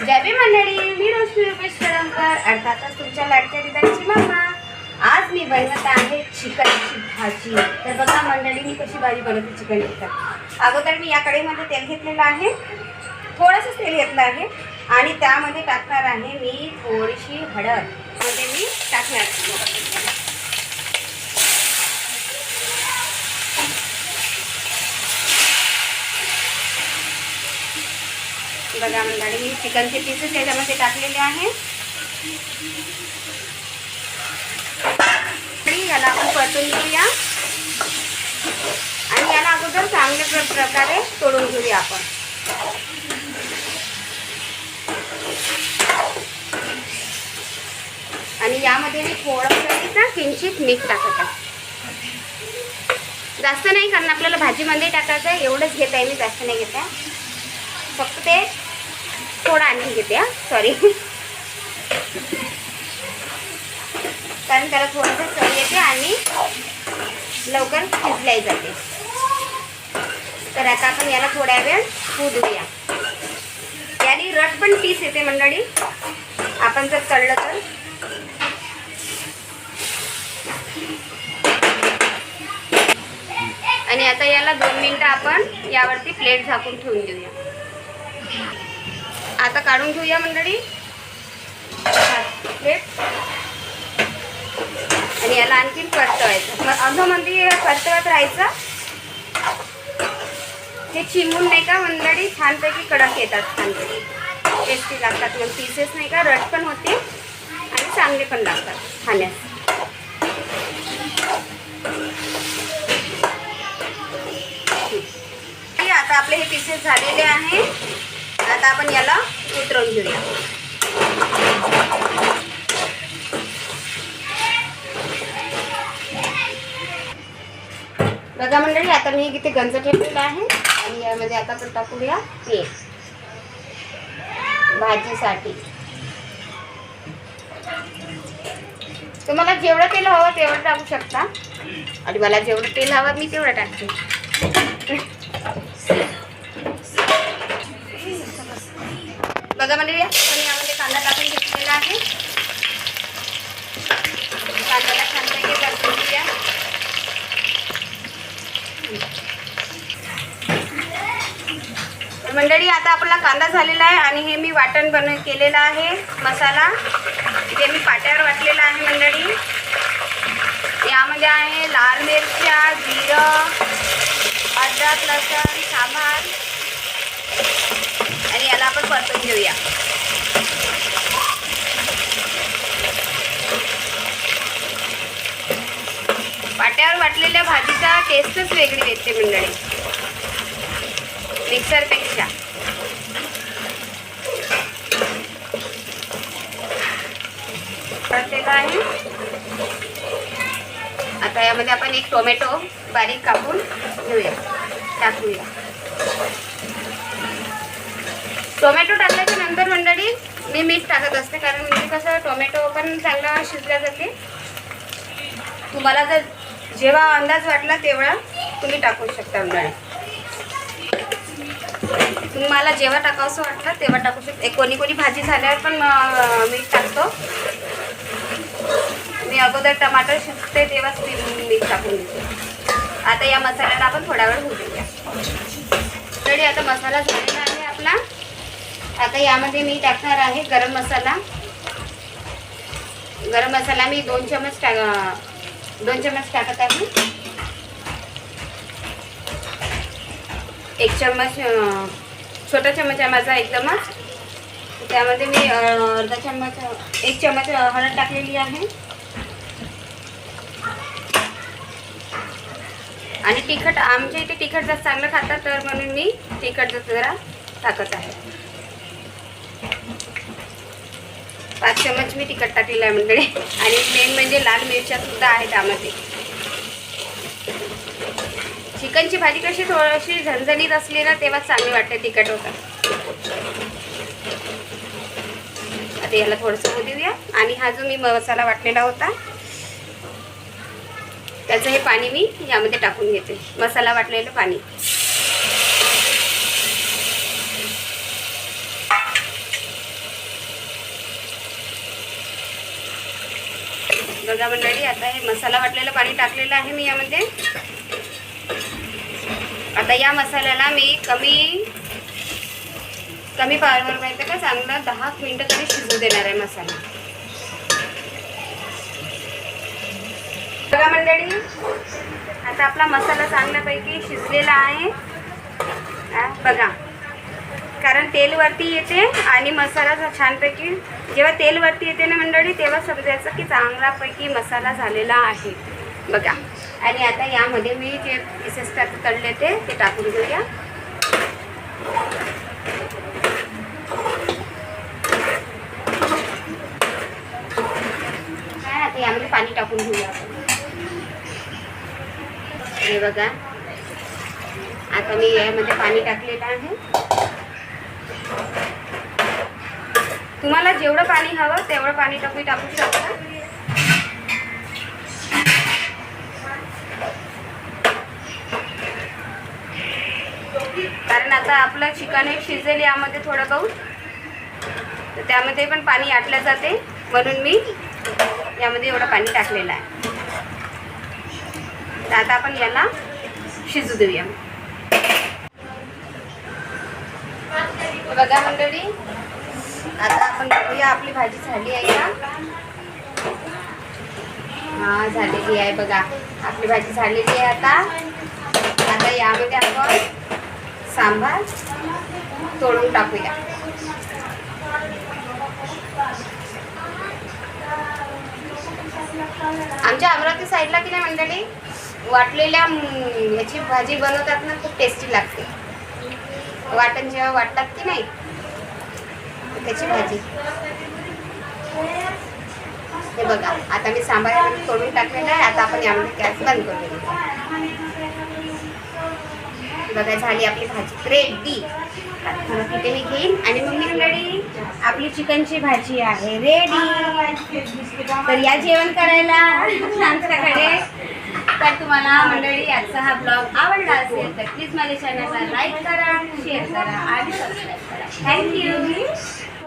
जय बी मंडळी मी रोशनी रुपेश कळमकर अर्थातच तुमच्या लाडक्या दिदांची मामा. आज मी बनवत आहे चिकनची भाजी. तर बघा मंडळी मी कशी भाजी बनवते चिकन टिक्का अगोदर मी या कढईमध्ये तेल घेतलेलं आहे. थोडंसं तेल घेतलं आहे. आणि त्यामध्ये टाकणार आहे मी थोडीशी हळद. म्हणजे मी टाकणार बघा मंडळी मी चिकनचे पीसेस त्याच्यामध्ये टाकलेले आहे याला आपण परतून घेऊया. आणि याला अगोदर चांगल्या प्रकारे तोडून घेऊया आपण. आणि यामध्ये मी थोडंसं किंचित मीठ टाकत आहे. जास्त नाही कारण आपल्याला भाजीमध्ये टाकायचं आहे एवढंच घेत आहे मी जास्त नाही घेत आहे. फक्त ते थोडा आणखी घेते हा. सॉरी कारण त्याला थोडंसं चव येते आणि लवकर शिजल्याही जाते. तर आता आपण याला थोड्या वेळ होऊ देऊया याने रट पण पीस येते मंडळी. आपण जर तळलं तर. आणि आता याला दोन मिनटं आपण यावरती प्लेट झाकून ठेवून देऊया. आता काढून घेऊया मंडळी. प्लेट आणि याला आणखीन परतवायचं. मग अधोमध्ये परतवत राहायचं. हे चिमून नाही का मंडळी छानपैकी कडक येतात छानपैकी. टेस्टी लागतात. मग पीसेस नाही का रट पण होते आणि चांगले पण लागतात खाण्यास. आता आपले हे पीसेस झालेले आहे. आता आपण याला उतरवून घेऊया. बघा मंडळी आता मी किती गंज ठेवलेला आहे आणि यामध्ये आता आपण टाकूया तेल भाजीसाठी. तुम्हाला जेवढं तेल हवं तेवढं टाकू शकता. आणि मला जेवढं तेल हवं मी तेवढं टाकते. बघा म्हणजे मंडळी आपण यामध्ये कांदा टाकून घेतलेला आहे. कांद्याला छानपैकी परतून घेऊया. मंडळी आता आपला कांदा झालेला आहे आणि हे मी वाटण बन केलेलं आहे मसाला. जे मी पाट्यावर वाटले आहे मंडळी यामध्ये आहे लाल मिरच्या जिरं अद्रक लसण सांबार आणि याला आपण परतून घेऊया पाट्यावर वाटलेल्या भाजीचा टेस्टच वेगळी येते मंडळी. मिक्सरपेक्षा. आहे. आता यामध्ये आपण एक टोमॅटो बारीक कापून घेऊया. टाकूया. टोमॅटो टाकल्याच्या नंतर मंडळी मी मीठ टाकत असते कारण म्हणजे कसं टोमॅटो पण चांगला शिजल्या जाते. तुम्हाला जर जेव्हा अंदाज वाटला तेवढा तुम्ही टाकू शकता मंडळी. तुम्हाला जेव्हा टाकावंसं वाटलं तेव्हा टाकू शकता. कोणी कोणी भाजी झाल्यावर पण मीठ टाकतो. मी अगोदर टमाटर शिजते तेव्हाच मी मीठ टाकून देते. आता या मसाल्याला आपण थोडा वेळ होऊ देऊया. तरी आता मसाला झालेला आहे आपला. आता यामध्ये मी टाकणार आहे गरम मसाला. गरम मसाला मी दोन चमच टाक दोन चमच टाकत आहे. एक चम्मच छोटा चम्मच आहे माझा एकदमच त्यामध्ये मी अर्धा चम्मच एक चम्मच हळद टाकलेली आहे. आणि तिखट आमच्या इथे तिखट जास्त चांगलं खातात तर म्हणून मी तिखट जास्त जरा टाकत आहे. पाच चम्मच मी तिखट टाकलेलं आहे मंडळी. आणि मेन म्हणजे लाल मिरच्या सुद्धा त्यामध्ये. चिकनची भाजी कशी थोडीशी झणझणीत असली ना तेव्हा चांगली वाटते तिखट होता. आता याला थोडंसं होऊ देऊया. आणि हा जो मी मसाला वाटलेला होता त्याचं हे पाणी मी यामध्ये टाकून घेते. मसाला वाटलेलं पाणी. बघा मंडळी आता हे मसाला वाटलेलं पाणी टाकलेलं आहे मी यामध्ये. आता या मसाल्याला मी कमी कमी पावर माहिती का चांगला दहा मिनटं तरी शिजू देणार आहे मसाला. बघा मंडळी आता आपला मसाला चांगल्यापैकी शिजलेला आहे. बघा. कारण तेलवरती येते आणि मसाला छानपैकी जेव्हा तेलवरती येते ना मंडळी तेव्हा समजायचं की चांगलापैकी मसाला झालेला आहे. बघा. आणि आता यामध्ये मी जे पीसेस टाक तळले ते ते टाकून घेऊया. काय आता यामध्ये पाणी टाकून घेऊया हे बघा. आता मी यामध्ये पाणी टाकलेलं आहे. तुम्हाला जेवढं पाणी हवं तेवढं पाणी टाकू टाकू शकता. कारण आता आपलं चिकन हे शिजेल यामध्ये थोडं बहुत तर त्यामध्ये पण पाणी आटलं जाते. म्हणून मी यामध्ये एवढं पाणी टाकलेलं आहे. तर आता आपण याला शिजू देऊया. बघा मंडळी. आता आपण बघूया आपली भाजी झाली आहे का? हा झालेली आहे बघा. आपली भाजी झालेली आहे आता. आता यामध्ये आपण सांबार तोडून टाकूया. आमच्या अमरावती साईडला की नाही मंडळी? वाटलेल्या ह्याची याची भाजी बनवतात ना खूप टेस्टी लागते. वाटण जेव्हा वाटतात की नाही त्याची भाजी. हे बघा आता मी सांबार यामध्ये तोडून टाकलेलं आहे आता आपण यामध्ये गॅस बंद करून बघा झाली आपली भाजी. रेडी आता तिथे मी घेईन आणि मग रेडी आपली चिकनची भाजी आहे. रेडी तर या जेवण करायला आमच्याकडे तर तुम्हाला मंडळी आजचा हा ब्लॉग आवडला असेल तर प्लीज माझ्या चॅनलला लाईक करा शेअर करा आणि सबस्क्राईब करा. थँक्यू